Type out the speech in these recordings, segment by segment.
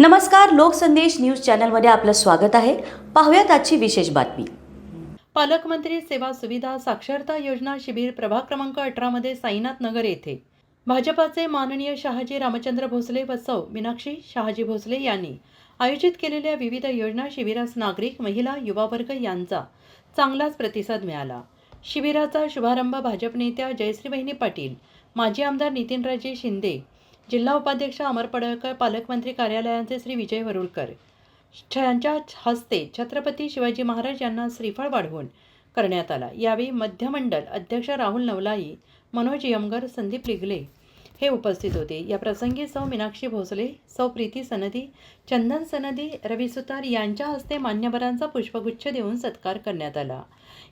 नमस्कार लोकसंदेश न्यूज चॅनलमध्ये आपलं स्वागत आहे. पाहूयात आजची विशेष बातमी. पालकमंत्री सेवा सुविधा साक्षरता योजना शिबिर प्रभाग क्रमांक अठरामध्ये साईनाथ नगर येथे. भाजपाचे माननीय शहाजी रामचंद्र भोसले व सौ मीनाक्षी शहाजी भोसले यांनी आयोजित केलेल्या विविध योजना शिबिरास नागरिक महिला युवा वर्ग यांचा चांगलाच प्रतिसाद मिळाला. शिबिराचा शुभारंभ भाजप नेत्या जयश्रीबहिणी पाटील माजी आमदार नितीनराजे शिंदे जिल्हा उपाध्यक्ष अमर पडळकर पालकमंत्री कार्यालयांचे श्री विजय वरुळकर. यांच्या हस्ते छत्रपती शिवाजी महाराज यांना श्रीफळ वाढवून करण्यात आला. यावेळी मध्यमंडल अध्यक्ष राहुल नवलाई मनोज यमगर संदीप लिगले हे उपस्थित होते. या प्रसंगी सौ मीनाक्षी भोसले सौ प्रीती सनदी चंदन सनदी रवी सुतार यांच्या हस्ते मान्यवरांचा पुष्पगुच्छ देऊन सत्कार करण्यात आला.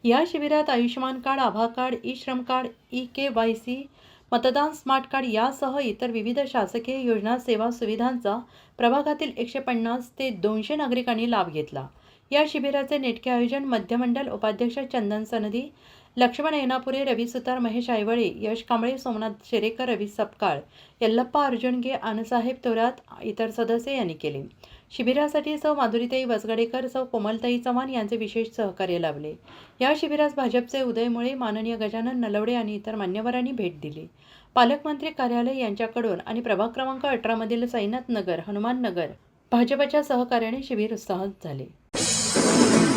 या शिबिरात Ayushman card Abha card E Shram card E K Y C मतदान स्मार्ट कार्ड यासह इतर विविध शासकीय योजना सेवा सुविधांचा प्रभागातील एकशे पन्नास ते दोनशे नागरिकांनी लाभ घेतला. या शिबिराचे नेटके आयोजन मध्यमंडल उपाध्यक्ष चंदन सनदी लक्ष्मण येनापुरे रवी सुतार महेश आयवळे यश कांबळे सोमनाथ शेरेकर रवी सपकाळ यल्लप्पा अर्जुनगे आनसाहेब थोरात इतर सदस्य यांनी केले. शिबिरासाठी सौ माधुरीताई वसगडेकर सौ कोमलताई चव्हाण यांचे विशेष सहकार्य लाभले. या शिबिरास भाजपचे उदयमुळे माननीय गजानन नलवडे आणि इतर मान्यवरांनी भेट दिली. पालकमंत्री कार्यालय यांच्याकडून आणि प्रभाग क्रमांक अठरामधील साईनाथ नगर हनुमान नगर भाजपच्या सहकार्याने शिबिर उत्साहात झाले. Thank you.